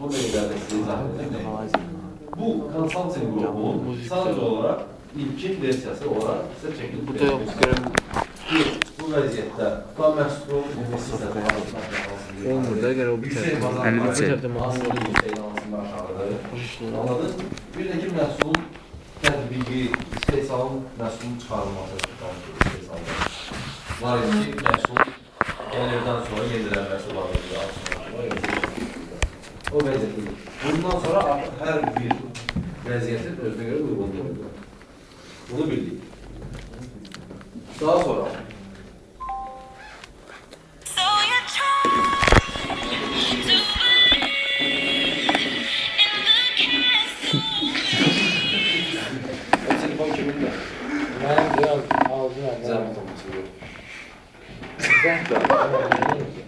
Bu meyvədə sizə izah edəcək. Bu konsulting grubun sadece olarak ilkin versiyası olarak size çekildi. Bu. Bu vəziyyətdə tam məhsul investisiya Olmur da gəl o bitər. bazar 50 çek. Asıl yüksek alansın aşağıda. Anladın? Bir de ki məhsulun tətbiqi, istehsalın məhsulun çıxarılması. Var idi ki, məhsul gəlirdən sonra məhsul alınır. O vəziyyətdir. Bundan sonra hər bir vəziyyətin özünə görə uyğunluğudur. Bunu bildik. Daha sonra So you try to believe Exatamente.